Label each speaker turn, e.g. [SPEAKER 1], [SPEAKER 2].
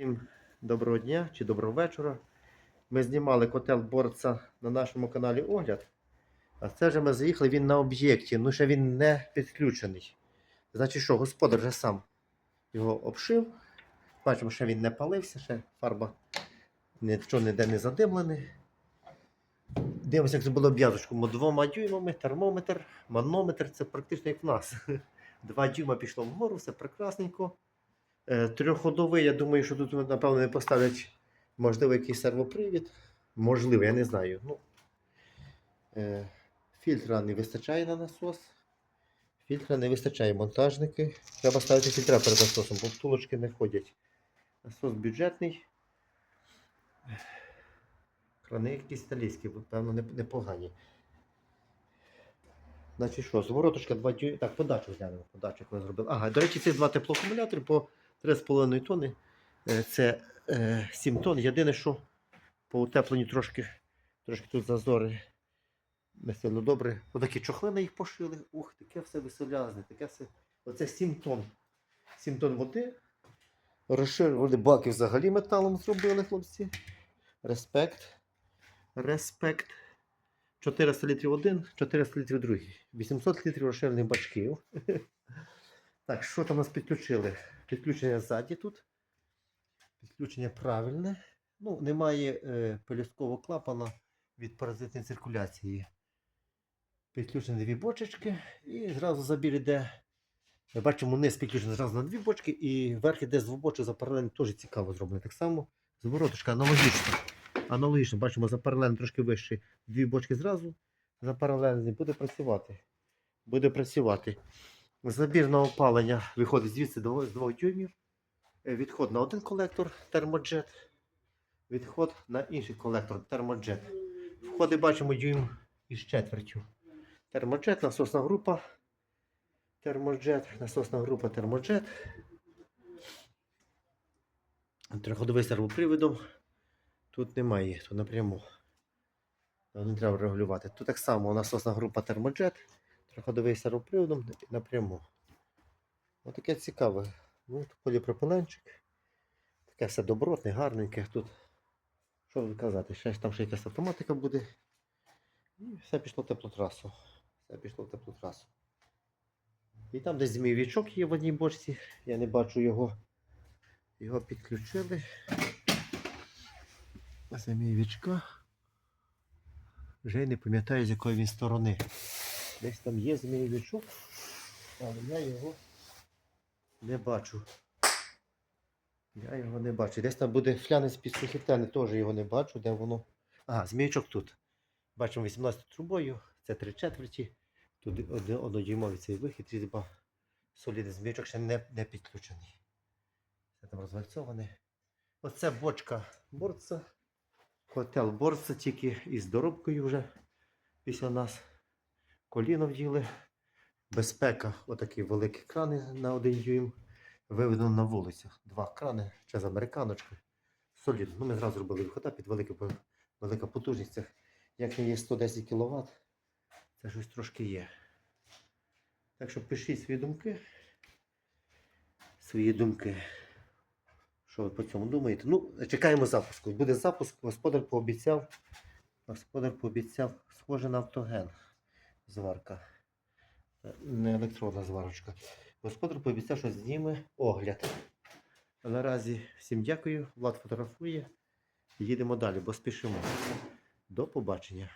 [SPEAKER 1] Всім доброго дня чи доброго вечора. Ми знімали котел борца на нашому каналі Огляд. А це вже ми заїхали він на об'єкті, ну ще він не підключений. Значить, що, господар вже сам його обшив. Бачимо, що він не палився, ще фарба нічого ніде не задимлений. Дивимося, як зробили обв'язочку двома дюймами, термометр, манометр це практично як в нас. Два дюйма пішло вгору, все прекрасненько. Е, Трьохходовий, я думаю, що тут, напевно, не поставлять, можливо, якийсь сервопривід. Можливо, я не знаю. Ну, е, фільтра не вистачає на насос. Фільтра не вистачає монтажники. Треба ставити фільтра перед насосом, бо втулочки не ходять. Насос бюджетний. Крани якісь італійські, певно, непогані. Значить що, звороточка 2 дюйма. Так, подачу глянемо, подачу, як ми зробили. Ага, до речі, ці два теплоакумулятори по 3,5 тонни. Е, Це е, 7 тонн. Єдине, що по утепленню трошки, трошки тут зазори не сильно добре. Отакі чохли на їх пошили. Ух, таке все веселязне, таке все. Оце 7 тонн. 7 тонн води. Розширювали баки взагалі металом зробили, хлопці. Респект. Респект. 400 літрів один, 400 літрів другий. 800 літрів розширених бачків. Так, що там нас підключили? Підключення ззаді тут. Підключення правильне. Ну, немає е, пелюсткового клапана від паразитної циркуляції. Підключені дві бочечки і зразу забір іде. Ми бачимо, низ підключений зразу на дві бочки, і верх іде з двох бочок за паралельно теж цікаво зроблено. Так само звороточка аналогічна. Аналогічно, бачимо, за паралельно трошки вище. Дві бочки зразу за паралельно буде працювати. Буде працювати. Забір на опалення виходить звідси з 2 дюймів. Е, Відход на один колектор термоджет. Відход на інший колектор термоджет. Входи бачимо дюйм із четвертю. Термоджет, насосна група. Термоджет, насосна група термоджет. Триходовий сервоприводом. Тут немає, тут напряму. Не треба регулювати. Тут так само насосна група термоджет. Триходовий сервоприводом напряму. Отаке цікаве. Ну, тут поліпропиленчик. Таке все добротне, гарненьке. Тут, що тут казати, ще там ще якась автоматика буде. І все пішло теплотрасу. Все пішло в теплотрасу. І там десь змійовичок є в одній бочці. Я не бачу його. Його підключили. Змійовичка. Вже не пам'ятаю, з якої він сторони. Десь там є змійовичок, але я його не бачу. Я його не бачу. Десь там буде флянець під сухітени, теж його не бачу, де воно. Ага, змійочок тут. Бачимо 18 трубою, це 3 четверті. Тут однодюймовий цей вихід, різьба солідний змійочок ще не, не підключений. Це там розвальцоване. Оце бочка борца. Котел борца тільки із доробкою вже після нас. Коліно вділи. Безпека, отакі великі крани на один дюйм. Виведено на вулицях. Два крани, ще з американочки. Солідно. Ну, ми зразу зробили вихода під велике, по- велика потужність. Це, як не є 110 кВт, це щось трошки є. Так що пишіть свої думки. Свої думки. Що ви по цьому думаєте? Ну, чекаємо запуску. Буде запуск, господар пообіцяв. Господар пообіцяв, схоже на автоген зварка. Не електронна зварочка. Господар пообіцяв, що зніме огляд. Наразі всім дякую. Влад фотографує. Їдемо далі, бо спішимо. До побачення.